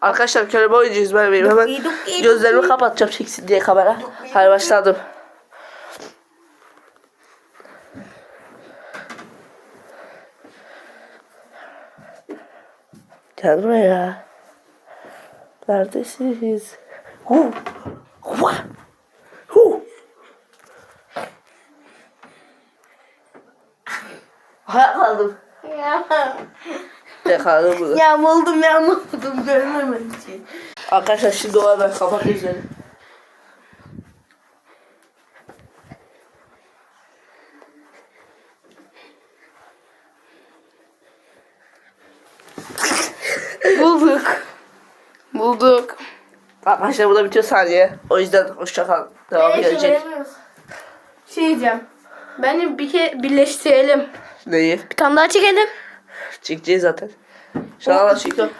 Arkadaşlar körebe oynayacağız ben benim hemen gözlerimi kapatacağım çeksin diye kamera. Hadi başladım. Gel buraya. Neredesiniz? Hu. Hu. Ya. Yakaladım bunu. Yamuldum yamuldum görmemek için. Arkadaşlar şimdi o hemen kapat gözlerini. Bulduk. Bulduk. Arkadaşlar burada bitiyor saniye. O yüzden hoşça kal. Devam gelecek. Şey diyeceğim. Bence bir ke birleştirelim. Neyi? Bir tane daha çekelim. Çekeceğiz zaten. An çünkü